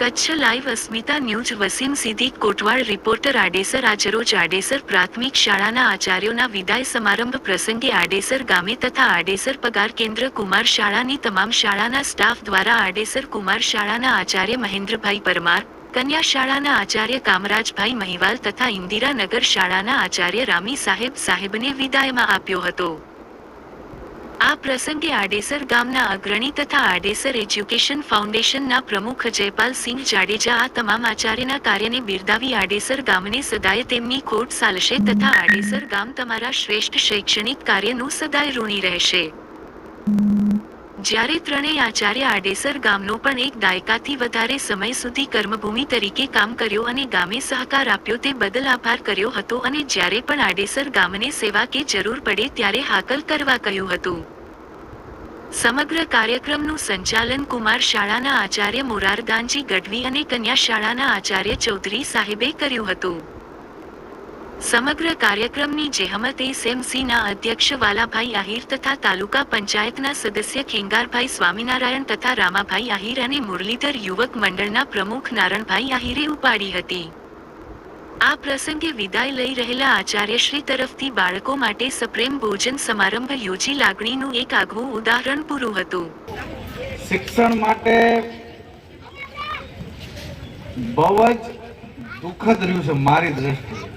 Kutch live Asmita news Wasim Siddiq Kotwad reporter Adesar આજરોજ આડેસર પ્રાથમિક શાળાના આચાર્યોના વિદાય સમારંભ પ્રસંગે આડેસર ગામે તથા આડેસર પગાર કેન્દ્ર કુમાર શાળાની તમામ શાળાના સ્ટાફ દ્વારા આડેસર કુમાર શાળાના આચાર્ય મહેન્દ્રભાઈ પરમાર, કન્યા શાળાના આચાર્ય કામરાજભાઈ મહિવાલ તથા ઇન્દિરાનગર શાળાના આચાર્ય રામી સાહેબ સાહેબને વિદાયમાં આપ્યો હતો. આ પ્રસંગે આડેસર ગામના અગ્રણી તથા આડેસર એજ્યુકેશન ફાઉન્ડેશનના પ્રમુખ જયપાલ સિંહ જાડેજા આ તમામ આચાર્યના કાર્યને બિરદાવી આડેસર ગામને સદાય તેમની ખોટ સાલશે તથા આડેસર ગામ તમારા શ્રેષ્ઠ શૈક્ષણિક કાર્યનું સદાય ઋણી રહેશે. જ્યારે ત્રણેય આચાર્ય આડેસર ગામનો પણ એક દાયકાથી વધારે સમય સુધી કર્મભૂમિ તરીકે કામ કર્યો અને ગામે સહકાર આપ્યો તે બદલ આભાર કર્યો હતો અને જ્યારે પણ આડેસર ગામને સેવા કે જરૂર પડે ત્યારે હાકલ કરવા કહ્યું હતું. સમગ્ર કાર્યક્રમનું સંચાલન કુમાર શાળાના આચાર્ય મોરારદાનજી ગઢવી અને કન્યા શાળાના આચાર્ય ચૌધરી સાહેબે કર્યું હતું. સમગ્ર કાર્યક્રમની જેહમત એસએમસીના અધ્યક્ષ વાલાભાઈ આહિર તથા તાલુકા પંચાયતના સદસ્ય ખેંગારભાઈ સ્વામિનારાયણ તથા રામાભાઈ આહિર અને મુરલીધર યુવક મંડળના પ્રમુખ નારણભાઈ આહિરે ઉપાડી હતી. આ પ્રસંગે વિદાય લઈ રહેલા આચાર્યશ્રી તરફથી બાળકો માટે સપ્રેમ ભોજન સમારંભ યોજી લાગણીનું એક આગવું ઉદાહરણ પૂરું હતું. શિક્ષણ માટે બહુ જ દુઃખદ રહ્યું છે મારી દ્રષ્ટિએ.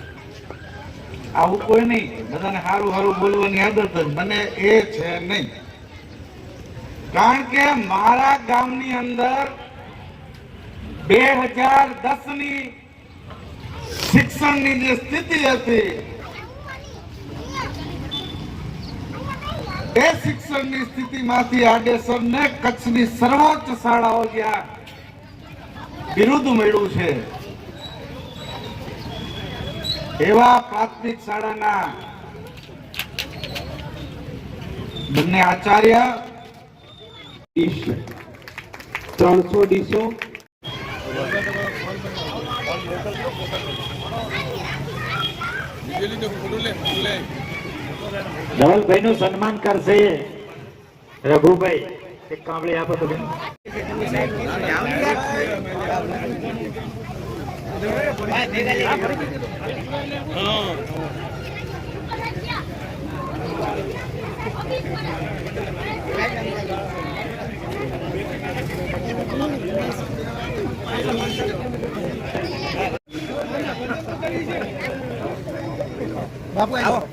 આવું કોઈ નહીં. બધાને સારું સારું બોલવાની આદત મને એ છે નહીં. કારણ કે મારા ગામની અંદર બે હજાર દસની શિક્ષણની જે સ્થિતિ હતી, એ શિક્ષણની સ્થિતિમાંથી આડેસરને કચ્છની સર્વોચ્ચ શાળાઓ જ્યાં બિરુદ મળ્યું છે એવા પ્રાથમિક શાળાના બંને આચાર્ય ત્રણસો ડીસો ધવલભાઈ નું સન્માન કરશે રઘુભાઈ. એક કામળી આપો બાપુ આવો.